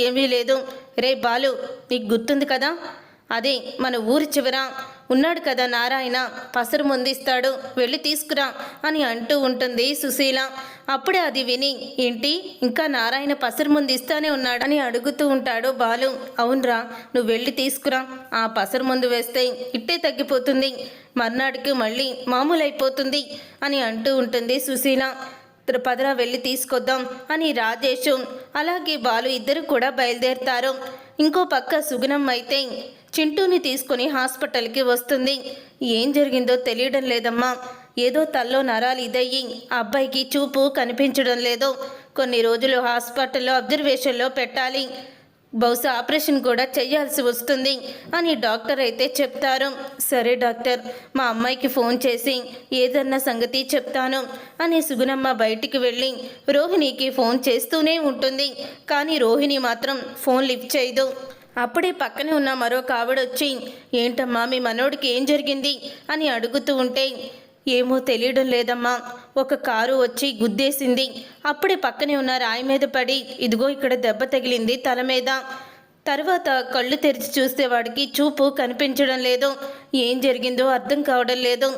ఏమీ లేదు. రే బాలు నీకు గుర్తుంది కదా? అదే మన ఊరి చివర ఉన్నాడు కదా నారాయణ. పసరు ముందిస్తాడు. వెళ్ళి తీసుకురా అని అంటూ ఉంటుంది సుశీల. అప్పుడే అది విని ఏంటి? ఇంకా నారాయణ పసరు ముందిస్తానే ఉన్నాడు అని అడుగుతూ ఉంటాడు బాలు. అవునరా నువ్వు వెళ్ళి తీసుకురా. ఆ పసరు ముందు వేస్తే ఇట్టే తగ్గిపోతుంది. మర్నాడికి మళ్ళీ మామూలు అయిపోతుంది అని అంటూ ఉంటుంది సుశీల. పదరా వెళ్ళి తీసుకొద్దాం అని రాజేష్ అలాగే బాలు ఇద్దరు కూడా బయలుదేరుతారు. ఇంకో పక్క సుగుణం అయితే చింటూని తీసుకుని హాస్పిటల్కి వస్తుంది. ఏం జరిగిందో తెలియడం లేదమ్మా. ఏదో తల్లో నరాలు ఇదయ్యి అబ్బాయికి చూపు కనిపించడం లేదు. కొన్ని రోజులు హాస్పిటల్లో అబ్జర్వేషన్లో పెట్టాలి. బహుశా ఆపరేషన్ కూడా చేయాల్సి వస్తుంది అని డాక్టర్ అయితే చెప్తారు. సరే డాక్టర్ మా అమ్మాయికి ఫోన్ చేసి ఏదన్నా సంగతి చెప్తాను అని సుగుణమ్మ బయటికి వెళ్ళి రోహిణికి ఫోన్ చేస్తూనే ఉంటుంది. కానీ రోహిణి మాత్రం ఫోన్ లిఫ్ట్ చేయదు. అప్పుడే పక్కనే ఉన్న మరో కావిడొచ్చి ఏంటమ్మా మీ మనోడికి ఏం జరిగింది? అని అడుగుతూ ఉంటే ఏమో తెలియడం లేదమ్మా. ఒక కారు వచ్చి గుద్దేసింది. అప్పుడే పక్కనే ఉన్న రాయి మీద పడి ఇదిగో ఇక్కడ దెబ్బ తగిలింది తల మీద. తర్వాత కళ్ళు తెరిచి చూస్తే వాడికి చూపు కనిపించడం లేదు. ఏం జరిగిందో అర్థం కావడం లేదు.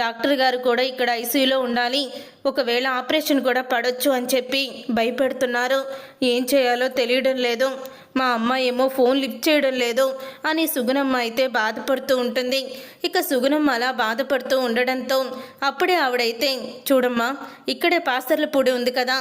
డాక్టర్ గారు కూడా ఇక్కడ ఐసీయూలో ఉండాలి. ఒకవేళ ఆపరేషన్ కూడా పడొచ్చు అని చెప్పి భయపెడుతున్నారు. ఏం చేయాలో తెలియడం లేదు. మా అమ్మ ఏమో ఫోన్ లిఫ్ట్ చేయడం లేదు అని సుగుణమ్మ అయితే బాధపడుతూ ఉంటుంది. ఇక సుగుణమ్మ అలా బాధపడుతూ ఉండడంతో అప్పుడే ఆవిడైతే చూడమ్మా ఇక్కడే పాసర్ల పొడి ఉంది కదా.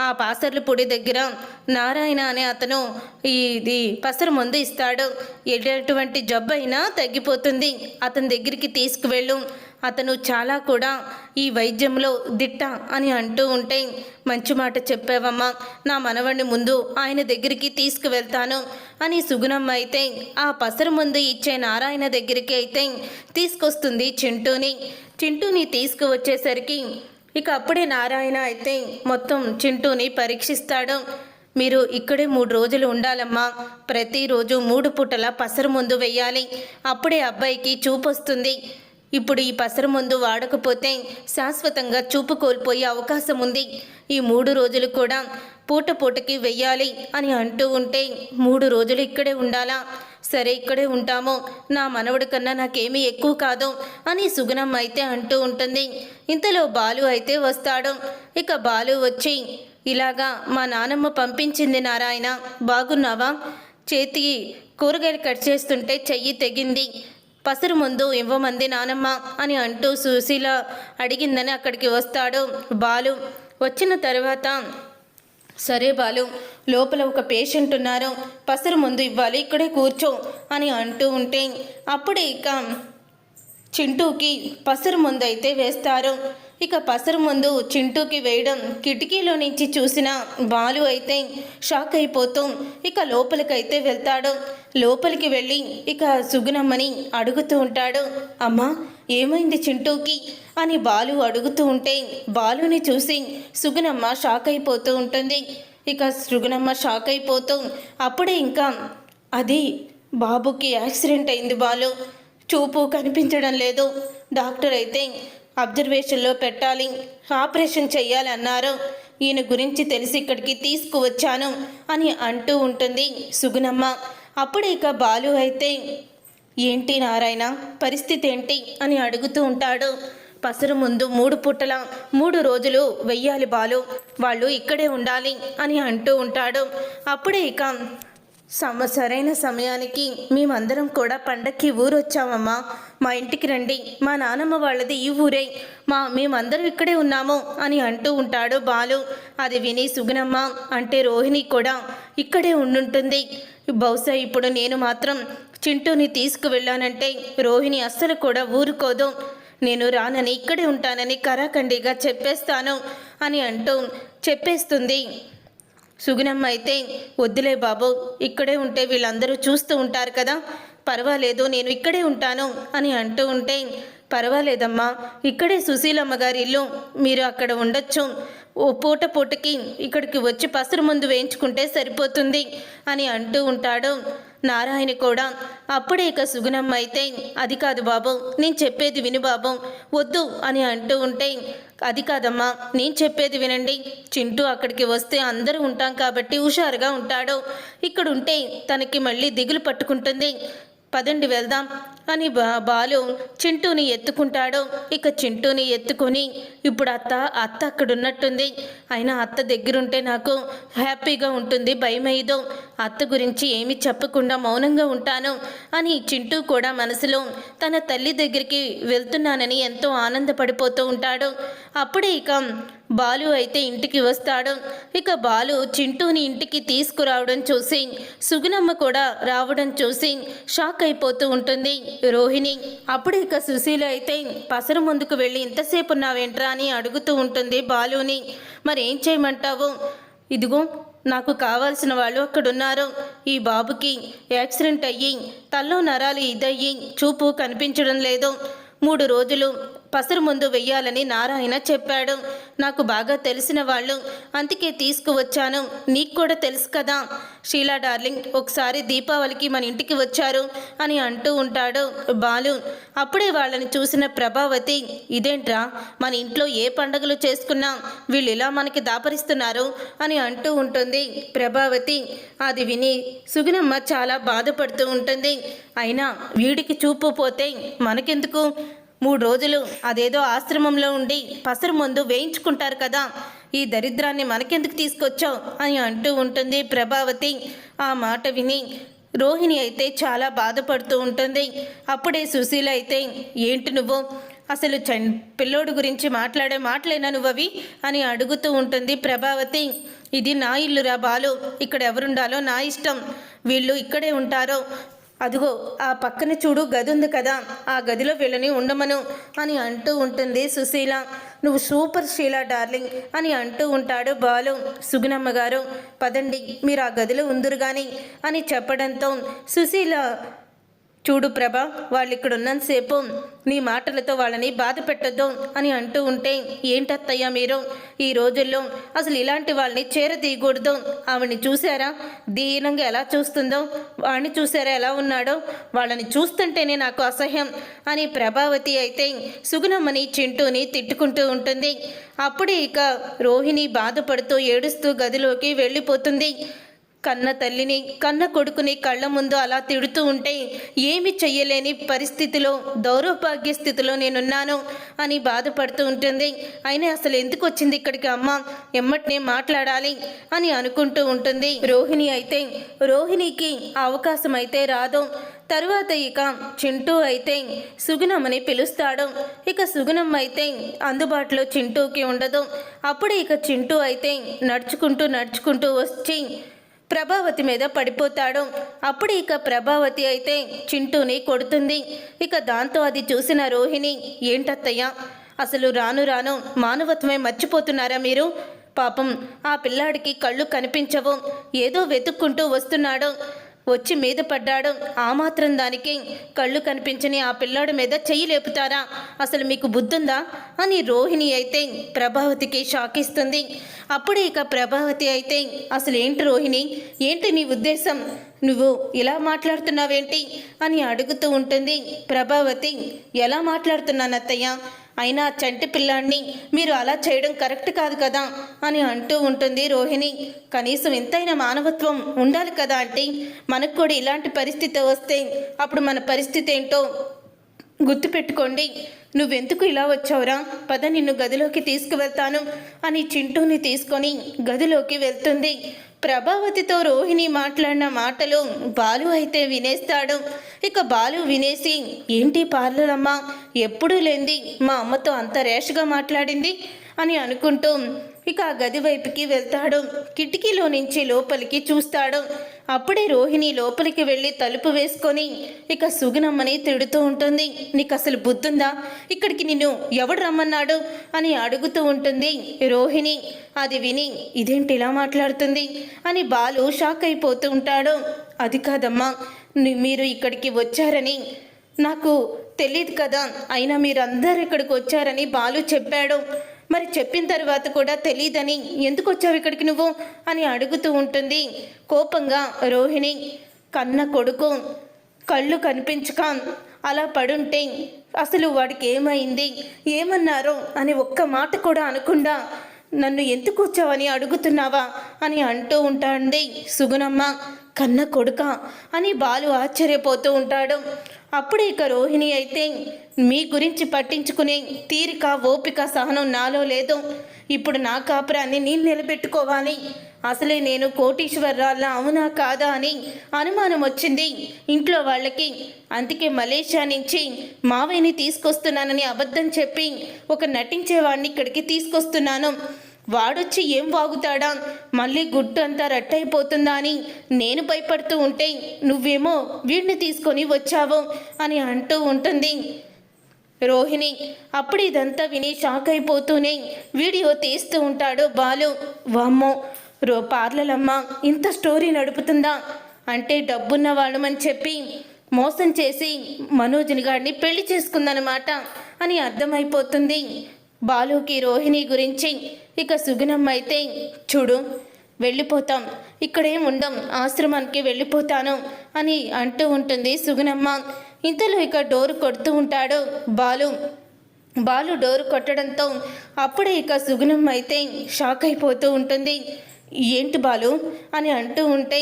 ఆ పాసర్ల పొడి దగ్గర నారాయణ అనే అతను ఇది పసరు మందు ఇస్తాడు. ఎటువంటి జబ్బు అయినా తగ్గిపోతుంది. అతని దగ్గరికి తీసుకువెళ్ళు. అతను చాలా కూడా ఈ వైద్యంలో దిట్ట అని అంటూ ఉంటే మంచి మాట చెప్పావమ్మా. నా మనవడిని ముందు ఆయన దగ్గరికి తీసుకువెళ్తాను అని సుగుణమ్మ అయితే ఆ పసరు ముందు ఇచ్చే నారాయణ దగ్గరికి అయితే తీసుకొస్తుంది చింటూని. చింటూని తీసుకువచ్చేసరికి ఇక అప్పుడే నారాయణ అయితే మొత్తం చింటూని పరీక్షిస్తాడు. మీరు ఇక్కడే మూడు రోజులు ఉండాలమ్మా. ప్రతిరోజు మూడు పూటల పసరు ముందు వెయ్యాలి. అప్పుడే అబ్బాయికి చూపు వస్తుంది. ఇప్పుడు ఈ పసరు ముందు వాడకపోతే శాశ్వతంగా చూపు కోల్పోయే అవకాశం ఉంది. ఈ మూడు రోజులు కూడా పూట పూటకి వెయ్యాలి అని అంటూ ఉంటే మూడు రోజులు ఇక్కడే ఉండాలా? సరే ఇక్కడే ఉంటాము. నా మనవడి కన్నా నాకేమీ ఎక్కువ కాదు అని సుగుణం అయితే అంటూ ఉంటుంది. ఇంతలో బాలు అయితే వస్తాడు. ఇక బాలు వచ్చి ఇలాగా మా నానమ్మ పంపించింది నారాయణ బాగున్నావా? చేతికి కూరగాయలు కట్ చేస్తుంటే చెయ్యి తెగింది. పసరు ముందు ఇవ్వమంది నానమ్మ అని అంటూ సుశీల అడిగిందని అక్కడికి వస్తాడు బాలు. వచ్చిన తర్వాత సరే బాలు లోపల ఒక పేషెంట్ ఉన్నారు. పసరు ముందు ఇవ్వాలి ఇక్కడే కూర్చో అని అంటూ ఉంటే అప్పుడే ఇక చింటూకి పసరు ముందు అయితే వేస్తారు. ఇక పసరు ముందు చింటూకి వేయడం కిటికీలో నుంచి చూసిన బాలు అయితే షాక్ అయిపోతూ ఇక లోపలికైతే వెళ్తాడు. లోపలికి వెళ్ళి ఇక సుగుణమ్మని అడుగుతూ ఉంటాడు. అమ్మా ఏమైంది చింటూకి? అని బాలు అడుగుతూ ఉంటే బాలుని చూసి సుగుణమ్మ షాక్ అయిపోతూ ఉంటుంది. ఇక సుగుణమ్మ షాక్ అయిపోతూ అప్పుడే ఇంకా అది బాబుకి యాక్సిడెంట్ అయింది బాలు. చూపు కనిపించడం లేదు. డాక్టర్ అయితే అబ్జర్వేషన్లో పెట్టాలి ఆపరేషన్ చేయాలన్నారు అన్నారు. ఈయన గురించి తెలిసి ఇక్కడికి తీసుకువచ్చాను అని అంటూ ఉంటుంది సుగుణమ్మ. అప్పుడు ఇక బాలు అయితే ఏంటి నారాయణ? పరిస్థితి ఏంటి? అని అడుగుతూ ఉంటాడు. పసరు ముందు మూడు పుట్టల మూడు రోజులు వెయ్యాలి బాలు. వాళ్ళు ఇక్కడే ఉండాలి అని అంటూ ఉంటాడు. అప్పుడే ఇక సమ సరైన సమయానికి మేమందరం కూడా పండక్కి ఊరు వచ్చామమ్మా మా ఇంటికి రండి. మా నానమ్మ వాళ్ళది ఈ ఊరే. మా మేమందరం ఇక్కడే ఉన్నాము అని అంటూ ఉంటాడు బాలు. అది విని సుగుణమ్మ అంటే రోహిణి కూడా ఇక్కడే ఉండుంటుంది. బహుశా ఇప్పుడు నేను మాత్రం చింటూని తీసుకువెళ్ళానంటే రోహిణి అస్సలు కూడా ఊరుకోదు. నేను రానని ఇక్కడే ఉంటానని కరాఖండిగా చెప్పేస్తాను అని అంటూ చెప్పేస్తుంది. సుగుణమ్మ అయితే వద్దులే బాబు ఇక్కడే ఉంటే వీళ్ళందరూ చూస్తూ ఉంటారు కదా. పర్వాలేదు నేను ఇక్కడే ఉంటాను అని అంటూ ఉంటే పర్వాలేదమ్మా ఇక్కడే సుశీలమ్మ గారి ఇల్లు మీరు అక్కడ ఉండొచ్చు. ఓ పూట పూటకి ఇక్కడికి వచ్చి పసరు ముందు వేయించుకుంటే సరిపోతుంది అని అంటూ ఉంటాడు. నారాయణ కూడా అప్పుడే ఇక సుగుణమ్మ అయితే అది కాదు బాబు నేను చెప్పేది విను బాబు వద్దు అని అంటూ ఉంటే అది కాదమ్మా నేను చెప్పేది వినండి చింటూ అక్కడికి వస్తే అందరూ ఉంటాం కాబట్టి హుషారుగా ఉంటాడు ఇక్కడ ఉంటే తనకి మళ్ళీ దిగులు పట్టుకుంటుంది పదండి వెళ్దాం అని బా బాలు చింటూని ఎత్తుకుంటాడు. ఇక చింటూని ఎత్తుకొని ఇప్పుడు అత్త అత్త అక్కడ ఉన్నట్టుంది అయినా అత్త దగ్గరుంటే నాకు హ్యాపీగా ఉంటుంది భయమేదో అత్త గురించి ఏమీ చెప్పకుండా మౌనంగా ఉంటాను అని చింటూ కూడా మనసులో తన తల్లి దగ్గరికి వెళ్తున్నానని ఎంతో ఆనందపడిపోతూ ఉంటాడు. అప్పుడే ఇక బాలు అయితే ఇంటికి వస్తాడు. ఇక బాలు చింటూని ఇంటికి తీసుకురావడం చూసి సుగుణమ్మ కూడా రావడం చూసి షాక్ అయిపోతూ ఉంటుంది. రోహిణి అప్పుడు ఇక సుశీల అయితే పసరు ముందుకు వెళ్ళి ఇంతసేపు ఉన్నావేంట్రా? అని అడుగుతూ ఉంటుంది బాలుని. మరి ఏం చేయమంటావు? ఇదిగో నాకు కావాల్సిన వాళ్ళు అక్కడున్నారు. ఈ బాబుకి యాక్సిడెంట్ అయ్యి తల్లో నరాలు ఇదయ్యి చూపు కనిపించడం లేదు. మూడు రోజులు పసరు ముందు వెయ్యాలని నారాయణ చెప్పాడు. నాకు బాగా తెలిసిన వాళ్ళు అందుకే తీసుకువచ్చాను. నీకు కూడా తెలుసు కదా. షీలా డార్లింగ్ ఒకసారి దీపావళికి మన ఇంటికి వచ్చారు అని అంటూ ఉంటాడు. బాలు అప్పుడే వాళ్ళని చూసిన ప్రభావతి ఇదేంట్రా మన ఇంట్లో ఏ పండగలు చేసుకున్నా వీళ్ళు ఇలా మనకి దాపరిస్తున్నారు అని అంటూ ఉంటుంది. ప్రభావతి అది విని సుగుణమ్మ చాలా బాధపడుతూ ఉంటుంది. అయినా వీడికి చూపు పోతే మనకెందుకు? మూడు రోజులు అదేదో ఆశ్రమంలో ఉండి పసరు ముందు వేయించుకుంటారు కదా. ఈ దరిద్రాన్ని మనకెందుకు తీసుకొచ్చావు? అని అంటూ ఉంటుంది ప్రభావతి. ఆ మాట విని రోహిణి అయితే చాలా బాధపడుతూ ఉంటుంది. అప్పుడే సుశీల అయితే ఏంటి నువ్వు? అసలు చన్ పిల్లోడు గురించి మాట్లాడే మాటలేనా నువ్వవి అని అడుగుతూ ఉంటుంది ప్రభావతి. ఇది నా ఇల్లురా బాలు. ఇక్కడ ఎవరుండాలో నా ఇష్టం. వీళ్ళు ఇక్కడే ఉంటారో. అదిగో ఆ పక్కన చూడు గది ఉంది కదా ఆ గదిలో వీళ్ళని ఉండమను అని అంటూ ఉంటుంది సుశీల. నువ్వు సూపర్ శీల డార్లింగ్ అని అంటూ ఉంటాడు బాలు. సుగుణమ్మ గారు పదండి మీరు ఆ గదిలో ఉందురు కానీ అని చెప్పడంతో సుశీల చూడు ప్రభ వాళ్ళు ఇక్కడ ఉన్నంతసేపు నీ మాటలతో వాళ్ళని బాధ పెట్టద్దు అని అంటూ ఉంటే ఏంటత్తయ్యా మీరు? ఈ రోజుల్లో అసలు ఇలాంటి వాళ్ళని చేరదీయకూడదు. ఆవిడ్ని చూసారా దీనంగా ఎలా చూస్తుందో వాడిని చూసారా ఎలా ఉన్నాడో? వాళ్ళని చూస్తుంటేనే నాకు అసహ్యం అని ప్రభావతి అయితే సుగుణమ్మని చింటూని తిట్టుకుంటూ ఉంటుంది. అప్పుడే ఇక రోహిణి బాధపడుతూ ఏడుస్తూ గదిలోకి వెళ్ళిపోతుంది. కన్న తల్లిని కన్న కొడుకుని కళ్ళ ముందు అలా తిడుతూ ఉంటే ఏమి చెయ్యలేని పరిస్థితిలో దౌర్భాగ్య స్థితిలో నేనున్నాను అని బాధపడుతూ ఉంటుంది. అయినా అసలు ఎందుకు వచ్చింది ఇక్కడికి అమ్మ? ఎమ్మటినే మాట్లాడాలి అని అనుకుంటూ ఉంటుంది. రోహిణి అయితే రోహిణికి అవకాశం అయితే రాదు. తరువాత ఇక చింటూ అయితే సుగుణమ్మని పిలుస్తాడు. ఇక సుగుణమ్మ అయితే అందుబాటులో చింటూకి ఉండదు. అప్పుడు ఇక చింటూ అయితే నడుచుకుంటూ నడుచుకుంటూ వచ్చి ప్రభావతి మీద పడిపోతాడు. అప్పుడు ఇక ప్రభావతి అయితే చింటూని కొడుతుంది. ఇక దాంతో అది చూసిన రోహిణి ఏంటత్తయ్య? అసలు రాను రాను మానవత్వమే మర్చిపోతున్నారా మీరు? పాపం ఆ పిల్లాడికి కళ్ళు కనిపించవు. ఏదో వెతుక్కుంటూ వస్తున్నాడు. వచ్చి మీద పడ్డాడు. ఆ మాత్రం దానికి కళ్ళు కనిపించని ఆ పిల్లాడి మీద చెయ్యి లేపుతారా? అసలు మీకు బుద్ధుందా? అని రోహిణి అయితే ప్రభావతికి షాక్ ఇస్తుంది అప్పుడే ఇక ప్రభావతి అయితే అసలు ఏంటి రోహిణి? ఏంటి నీ ఉద్దేశం? నువ్వు ఇలా మాట్లాడుతున్నావేంటి? అని అడుగుతూ ఉంటుంది. ప్రభావతి ఎలా మాట్లాడుతున్నానత్తయ్య? అయినా చంటి పిల్లాడిని మీరు అలా చేయడం కరెక్ట్ కాదు కదా అని అంటూ ఉంటుంది రోహిణి. కనీసం ఎంతైనా మానవత్వం ఉండాలి కదా అంటే మనకు కూడా ఇలాంటి పరిస్థితి వస్తే అప్పుడు మన పరిస్థితి ఏంటో గుర్తుపెట్టుకోండి. నువ్వెందుకు ఇలా వచ్చావురా? పద నిన్ను గదిలోకి తీసుకువెళ్తాను అని చింటూని తీసుకొని గదిలోకి వెళ్తుంది. ప్రభావతితో రోహిణి మాట్లాడిన మాటలు బాలు అయితే వినేస్తాడు. ఇక బాలు వినేసి ఏంటి పార్లరమ్మ? ఎప్పుడూ లేంది మా అమ్మతో అంత రేష్గా మాట్లాడింది. అని అనుకుంటూ ఇక ఆ గది వైపుకి వెళ్తాడు. కిటికీలో నుంచి లోపలికి చూస్తాడు. అప్పుడే రోహిణి లోపలికి వెళ్ళి తలుపు వేసుకొని ఇక సుగుణమ్మని తిడుతూ ఉంటుంది. నీకు అసలు బుద్ధుందా? ఇక్కడికి నిన్ను ఎవడు రమ్మన్నాడు? అని అడుగుతూ ఉంటుంది రోహిణి. అది విని ఇదేంటి ఇలా మాట్లాడుతుంది? అని బాలు షాక్ అయిపోతూ ఉంటాడు. అది కాదమ్మా మీరు ఇక్కడికి వచ్చారని నాకు తెలియదు కదా. అయినా మీరు అందరు ఇక్కడికి వచ్చారని బాలు చెప్పాడు. మరి చెప్పిన తర్వాత కూడా తెలియదని ఎందుకు వచ్చావు ఇక్కడికి నువ్వు? అని అడుగుతూ ఉంటుంది. కోపంగా రోహిణి కన్న కొడుకు కళ్ళు కనిపించక అలా పడుంటే అసలు వాడికి ఏమైంది? ఏమన్నారు? అని ఒక్క మాట కూడా అనకుండా నన్ను ఎందుకు వచ్చావని అడుగుతున్నావా? అని అంటూ ఉంటాండి. సుగుణమ్మ కన్న కొడుక అని బాలు ఆశ్చర్యపోతూ ఉంటాడు. అప్పుడు ఇక రోహిణి అయితే మీ గురించి పట్టించుకునే తీరిక ఓపిక సహనం నాలో లేదు. ఇప్పుడు నా కాపురాన్ని నేను నిలబెట్టుకోవాలి. అసలే నేను కోటీశ్వరరాళ్ళ అవునా కాదా అని అనుమానం వచ్చింది ఇంట్లో వాళ్ళకి. అందుకే మలేషియా నుంచి మావయ్యని తీసుకొస్తున్నానని అబద్ధం చెప్పి ఒక నటించేవాడిని ఇక్కడికి తీసుకొస్తున్నాను. వాడొచ్చి ఏం వాగుతాడా? మళ్ళీ గుట్టు అంతా రట్టయిపోతుందా అని నేను భయపడుతూ ఉంటే నువ్వేమో వీడిని తీసుకొని వచ్చావు అని అంటూ ఉంటుంది. రోహిణి అప్పుడు ఇదంతా విని షాక్ అయిపోతూనే వీడియో తీస్తూ ఉంటాడు బాలు. వామ్మో రో పార్లలమ్మ ఇంత స్టోరీ నడుపుతుందా? అంటే డబ్బున్న వాళ్ళమని చెప్పి మోసం చేసి మనోజ్ని గారిని పెళ్ళి చేసుకుందనమాట అని అర్థమైపోతుంది. బాలుకి రోహిణి గురించి ఇక సుగుణమ్మ అయితే చూడు వెళ్ళిపోతాం. ఇక్కడేం ఉండం ఆశ్రమానికి వెళ్ళిపోతాను అని అంటూ ఉంటుంది సుగుణమ్మ. ఇంతలో ఇక డోర్ కొడుతూ ఉంటాడు బాలు. బాలు డోర్ కొట్టడంతో అప్పుడే ఇక సుగుణమ్మ అయితే షాక్ అయిపోతూ ఉంటుంది. ఏంటి బాలు? అని అంటూ ఉంటే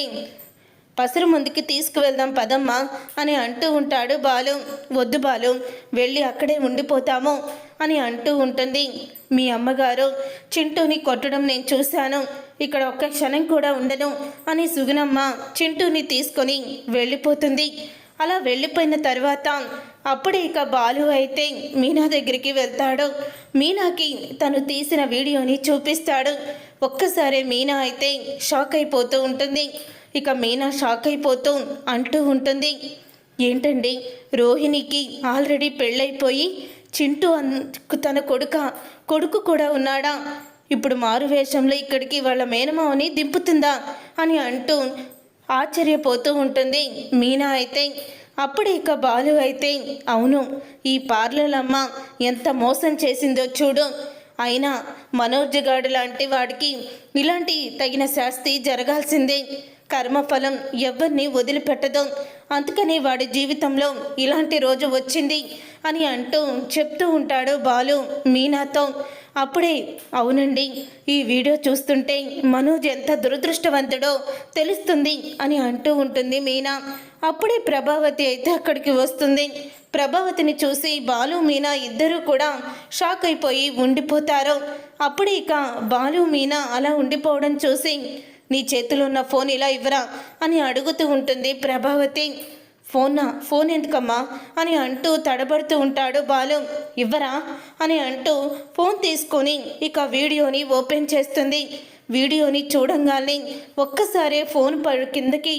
పసరు ముందుకి తీసుకువెళ్దాం పదమ్మా అని అంటూ ఉంటాడు బాలు. వద్దు బాలు వెళ్ళి అక్కడే ఉండిపోతాము. అని అంటూ ఉంటుంది. మీ అమ్మగారు చింటూని కొట్టడం నేను చూశాను. ఇక్కడ ఒక్క క్షణం కూడా ఉండను అని సుగుణమ్మ చింటూని తీసుకొని వెళ్ళిపోతుంది. అలా వెళ్ళిపోయిన తర్వాత అప్పుడే ఇక బాలు అయితే మీనా దగ్గరికి వెళ్తాడు. మీనాకి తను తీసిన వీడియోని చూపిస్తాడు. ఒక్కసారి మీనా అయితే షాక్ అయిపోతూ ఉంటుంది. ఇక మీనా షాక్ అయిపోతూ అంటూ ఉంటుంది. ఏంటండి రోహిణికి ఆల్రెడీ పెళ్ళైపోయి చింటూ అన్ తన కొడుక కొడుకు కూడా ఉన్నాడా? ఇప్పుడు మారు వేషంలో ఇక్కడికి వాళ్ళ మేనమావని దింపుతుందా? అని అంటూ ఆశ్చర్యపోతూ ఉంటుంది. మీనా అయితే అప్పుడు ఇక బాలు అయితే అవును ఈ పార్లర్ అమ్మ ఎంత మోసం చేసిందో చూడు. అయినా మనోజగాడు లాంటి వాడికి ఇలాంటి తగిన శాస్తి జరగాల్సిందే. కర్మఫలం ఎవరిని వదిలిపెట్టదు. అందుకని వాడి జీవితంలో ఇలాంటి రోజు వచ్చింది. అని అంటూ చెప్తూ ఉంటాడు బాలు మీనాతో. అప్పుడే అవునండి ఈ వీడియో చూస్తుంటే మనోజ్ ఎంత దురదృష్టవంతుడో తెలుస్తుంది అని అంటూ ఉంటుంది మీనా. అప్పుడే ప్రభావతి అయితే అక్కడికి వస్తుంది. ప్రభావతిని చూసి బాలు మీనా ఇద్దరూ కూడా షాక్ అయిపోయి ఉండిపోతారు. అప్పుడే ఇక బాలు మీనా అలా ఉండిపోవడం చూసి నీ చేతిలో ఉన్న ఫోన్ ఇలా ఇవ్వరా? అని అడుగుతూ ఉంటుంది ప్రభావతి. ఫోనా ఫోన్ ఎందుకమ్మా? అని అంటూ తడబడుతూ ఉంటాడు బాలు. ఇవ్వరా? అని అంటూ ఫోన్ తీసుకొని ఇక వీడియోని ఓపెన్ చేస్తుంది. వీడియోని చూడంగానే ఒక్కసారే ఫోన్ పడు కిందకి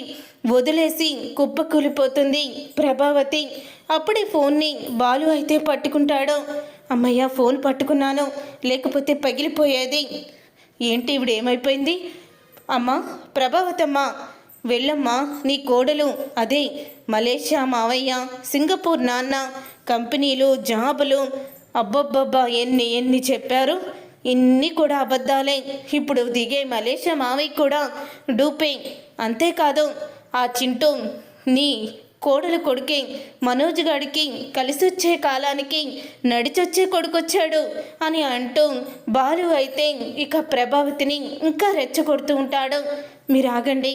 వదిలేసి కుప్పకూలిపోతుంది ప్రభావతి. అప్పుడే ఫోన్ని బాలు అయితే పట్టుకుంటాడు. అమ్మయ్య ఫోన్ పట్టుకున్నాను లేకపోతే పగిలిపోయేది. ఏంటి ఇవిడేమైపోయింది? అమ్మ అమ్మా ప్రభావతమ్మ వెళ్ళమ్మా నీ కోడలు. అదే మలేషియా మావయ్య సింగపూర్ నాన్న కంపెనీలు జాబులు. అబ్బబ్బబ్బా ఎన్ని ఎన్ని చెప్పారు? ఇన్ని కూడా అబద్ధాలే. ఇప్పుడు దిగే మలేషియా మావయ్య కూడా డూపే. అంతేకాదు ఆ చింటూ నీ కోడలు కొడుకే మనోజ్ గాడికి కలిసొచ్చే కాలానికి నడిచొచ్చే కొడుకొచ్చాడు అని అంటూ బాలు అయితే ఇక ప్రభావతిని ఇంకా రెచ్చగొడుతూ ఉంటాడు. మీరు ఆగండి.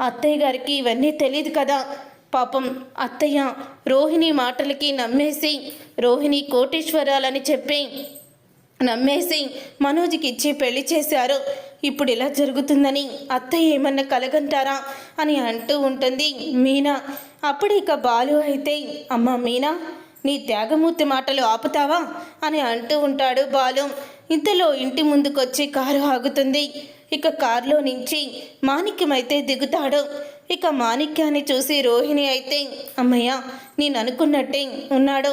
అత్తయ్య గారికి ఇవన్నీ తెలియదు కదా. పాపం అత్తయ్య రోహిణి మాటలకి నమ్మేసి రోహిణి కోటేశ్వరాలని చెప్పి నమ్మేసి మనోజ్కి ఇచ్చి పెళ్ళి చేశారు. ఇప్పుడు ఇలా జరుగుతుందని అత్తయ్య ఏమన్నా కలగంటారా అని అంటూ ఉంటుంది మీనా. అప్పుడు ఇక బాలు అయితే అమ్మ మీనా నీ త్యాగమూర్తి మాటలు ఆపుతావా? అని అంటూ ఉంటాడు బాలు. ఇంతలో ఇంటి ముందుకొచ్చి కారు ఆగుతుంది. ఇక కారులో నుంచి మాణిక్యం అయితే దిగుతాడు. ఇక మాణిక్యాన్ని చూసి రోహిణి అయితే అమ్మయ్య నేను అనుకున్నట్టే ఉన్నాడు.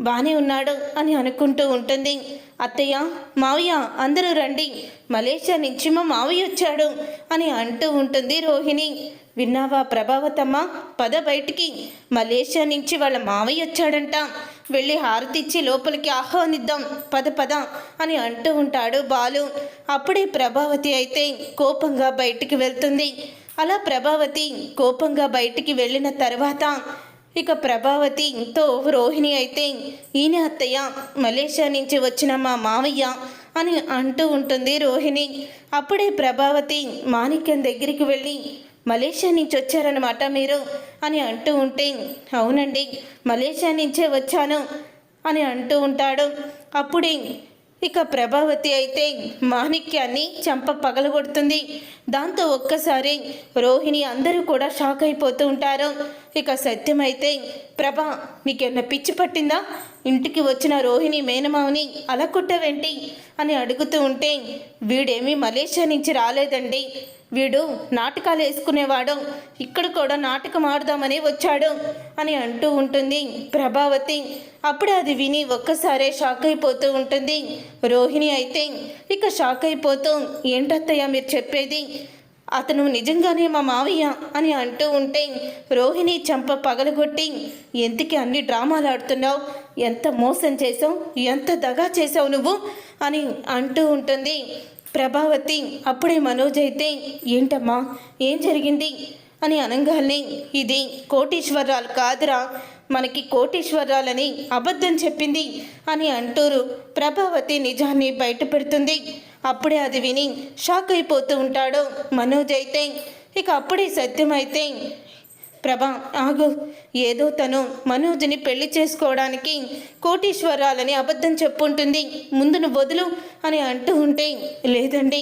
బానే ఉన్నాడు అని అనుకుంటూ ఉంటుంది. అత్తయ్య మావయ్య అందరూ రండి. మలేషియా నుంచి మా మావయ్య వచ్చాడు అని అంటూ ఉంటుంది రోహిణి. విన్నావా ప్రభావతమ్మ? పద బయటికి. మలేషియా నుంచి వాళ్ళ మావయ్య వచ్చాడంట. వెళ్ళి హారతిచ్చి లోపలికి ఆహ్వానిద్దాం. పద పద అని అంటూ ఉంటాడు బాలు. అప్పుడే ప్రభావతి అయితే కోపంగా బయటికి వెళ్తుంది. అలా ప్రభావతి కోపంగా బయటికి వెళ్ళిన తర్వాత ఇక ప్రభావతితో రోహిణి అయితే ఈయన అత్తయ్య మలేషియా నుంచి వచ్చిన మా మావయ్య అని అంటూ ఉంటుంది రోహిణి. అప్పుడే ప్రభావతి మాణిక్యం దగ్గరికి వెళ్ళి మలేషియా నుంచి వచ్చారనమాట మీరు? అని అంటూ ఉంటే అవునండి మలేషియా నుంచే వచ్చాను అని అంటూ ఉంటాడు. అప్పుడే ఇక ప్రభావతి అయితే మాణిక్యాన్ని చంప పగలగొడుతుంది. దాంతో ఒక్కసారి రోహిణి అందరూ కూడా షాక్ అయిపోతూ ఉంటారు. ఇక సత్యమైతే ప్రభా నీకేమన్నా పిచ్చి పట్టిందా? ఇంటికి వచ్చిన రోహిణి మేనమావని అలా కొట్టవేంటి అని అడుగుతూ ఉంటే వీడేమీ మలేషియా నుంచి రాలేదండి. వీడు నాటకాలు వేసుకునేవాడు. ఇక్కడ కూడా నాటకం ఆడదామని వచ్చాడు అని అంటూ ఉంటుంది ప్రభావతి. అప్పుడు అది విని ఒక్కసారే షాక్ అయిపోతూ ఉంటుంది. రోహిణి అయితే ఇక షాక్ అయిపోతూ ఏంటత్తయ్య మీరు చెప్పేది? అతను నిజంగానే మా మావయ్య అని అంటూ ఉంటే రోహిణి చంప పగలగొట్టి ఎందుకు అన్ని డ్రామాలు ఆడుతున్నావు? ఎంత మోసం చేసావు ఎంత దగా చేసావు నువ్వు? అని అంటూ ఉంటుంది. ప్రభావతి అప్పుడే మనోజ్ అయితే ఏంటమ్మా? ఏం జరిగింది? అని అనగానే ఇది కోటీశ్వరరాలు కాదురా. మనకి కోటీశ్వరాలని అబద్ధం చెప్పింది అని అంటూరు ప్రభావతి నిజాన్ని బయటపెడుతుంది. అప్పుడే అది విని షాక్ అయిపోతూ ఉంటాడు మనోజ్ అయితే. ఇక అప్పుడే సత్యమైతే ప్రభా ఆగు. ఏదో తను మనోజ్ని పెళ్ళి చేసుకోవడానికి కోటీశ్వరాలని అబద్ధం చెప్పుంటుంది. ముందు నువ్వు వదులు అని అంటూ ఉంటే లేదండి.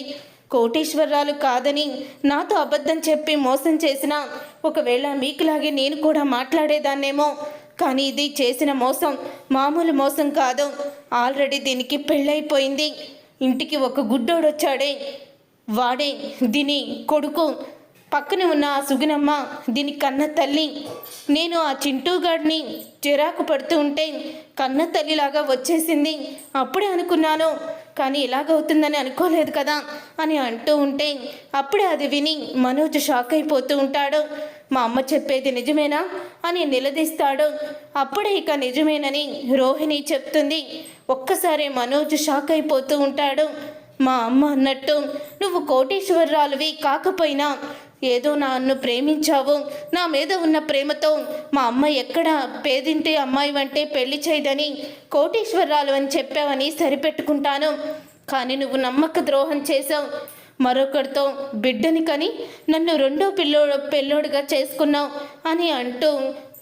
కోటీశ్వరాలు కాదని నాతో అబద్ధం చెప్పి మోసం చేసిన ఒకవేళ మీకులాగే నేను కూడా మాట్లాడేదాన్నేమో. కానీ ఇది చేసిన మోసం మామూలు మోసం కాదు. ఆల్రెడీ దీనికి పెళ్ళైపోయింది. ఇంటికి ఒక గుడ్డోడొచ్చాడే. వాడే దీని కొడుకు పక్కన ఉన్న ఆ సుగునమ్మ దీని కన్న తల్లి. నేను ఆ చింటూగాడిని చిరాకు పడుతూ ఉంటే కన్న తల్లిలాగా వచ్చేసింది. అప్పుడే అనుకున్నాను కానీ ఇలాగవుతుందని అనుకోలేదు కదా అని అంటూ ఉంటే అప్పుడే అది విని మనోజ్ షాక్ అయిపోతూ ఉంటాడు. మా అమ్మ చెప్పేది నిజమేనా అని నిలదీస్తాడు. అప్పుడే ఇక నిజమేనని రోహిణి చెప్తుంది. ఒక్కసారి మనోజ్ షాక్ అయిపోతూ ఉంటాడు. మా అమ్మ అన్నట్టు నువ్వు కోటేశ్వరరాలువి కాకపోయినా ఏదో నన్ను ప్రేమించావు నా మీద ఉన్న ప్రేమతో మా అమ్మ ఎక్కడ పేదింటి అమ్మాయి అంటే పెళ్ళి చేయదని కోటీశ్వరరాలు అని చెప్పావని సరిపెట్టుకుంటాను. కానీ నువ్వు నమ్మక ద్రోహం చేసావు మరొకరితో బిడ్డని కని నన్ను రెండో పిల్లో పెళ్ళోడుగా చేసుకున్నావు అని అంటూ